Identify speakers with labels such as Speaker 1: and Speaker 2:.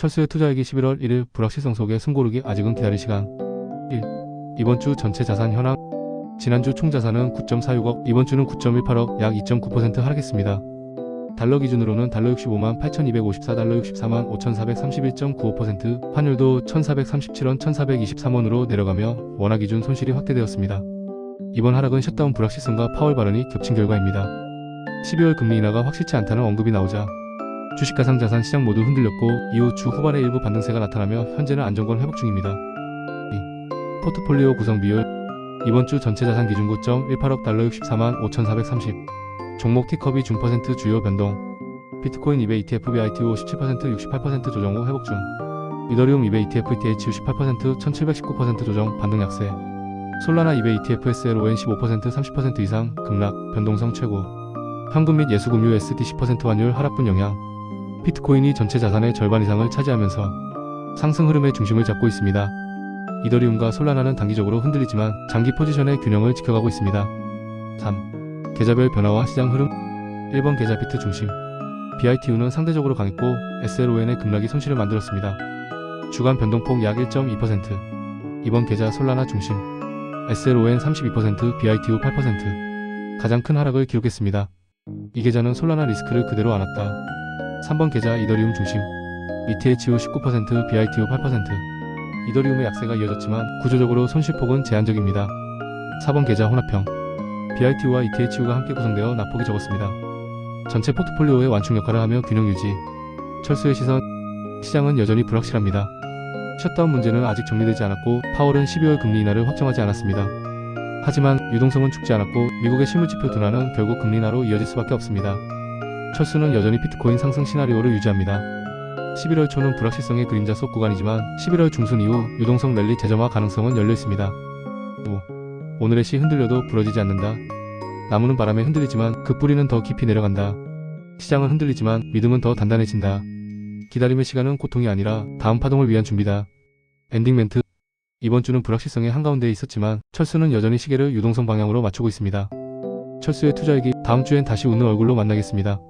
Speaker 1: 철수의 투자액이 11월 1일 불확실성 속에 숨고르기 아직은 기다릴 시간 1. 이번 주 전체 자산 현황 지난주 총 자산은 9.46억, 이번 주는 9.18억, 약 2.9% 하락했습니다. 달러 기준으로는 달러 65만 8,254, 달러 64만 5,431.95%, 환율도 1,437원, 1,423원으로 내려가며 원화 기준 손실이 확대되었습니다. 이번 하락은 셧다운 불확실성과 파월 발언이 겹친 결과입니다. 12월 금리 인하가 확실치 않다는 언급이 나오자 주식 가상 자산 시장 모두 흔들렸고 이후 주 후반에 일부 반등세가 나타나며 현재는 안정권 회복 중입니다. 2. 포트폴리오 구성 비율 이번 주 전체 자산 기준 고점 18억 달러 64만 5,430 종목 티컵이 중 퍼센트 주요 변동. 비트코인 200 ETF BITO 17% 68% 조정 후 회복 중. 이더리움 200 ETF ETH 18% 1719% 조정 반등 약세. 솔라나 200 ETF SLON 15% 30% 이상 급락 변동성 최고. 현금 및 예수금융 USD 10% 환율 하락분 영향 비트코인이 전체 자산의 절반 이상을 차지하면서 상승 흐름의 중심을 잡고 있습니다. 이더리움과 솔라나는 단기적으로 흔들리지만 장기 포지션의 균형을 지켜가고 있습니다. 3. 계좌별 변화와 시장 흐름 1번 계좌 비트 중심 BITU는 상대적으로 강했고 SLON의 급락이 손실을 만들었습니다. 주간 변동폭 약 1.2% 이번 계좌 솔라나 중심 SLON 32% BITU 8% 가장 큰 하락을 기록했습니다. 이 계좌는 솔라나 리스크를 그대로 안았다. 3번 계좌 이더리움 중심 ETHU 19% BITU 8% 이더리움의 약세가 이어졌지만 구조적으로 손실폭은 제한적입니다. 4번 계좌 혼합형 BITU와 ETHU가 함께 구성되어 낙폭이 적었습니다. 전체 포트폴리오의 완충 역할을 하며 균형 유지 철수의 시선 시장은 여전히 불확실합니다. 셧다운 문제는 아직 정리되지 않았고 파월은 12월 금리 인하를 확정하지 않았습니다. 하지만 유동성은 죽지 않았고 미국의 실물지표 둔화는 결국 금리 인하로 이어질 수밖에 없습니다. 철수는 여전히 비트코인 상승 시나리오를 유지합니다. 11월 초는 불확실성의 그림자 속 구간이지만 11월 중순 이후 유동성 랠리 재점화 가능성은 열려 있습니다. 5. 오늘의 시 흔들려도 부러지지 않는다. 나무는 바람에 흔들리지만 그 뿌리는 더 깊이 내려간다. 시장은 흔들리지만 믿음은 더 단단해진다. 기다림의 시간은 고통이 아니라 다음 파동을 위한 준비다. 엔딩 멘트 이번 주는 불확실성의 한가운데에 있었지만 철수는 여전히 시계를 유동성 방향으로 맞추고 있습니다. 철수의 투자액이 다음 주엔 다시 웃는 얼굴로 만나겠습니다.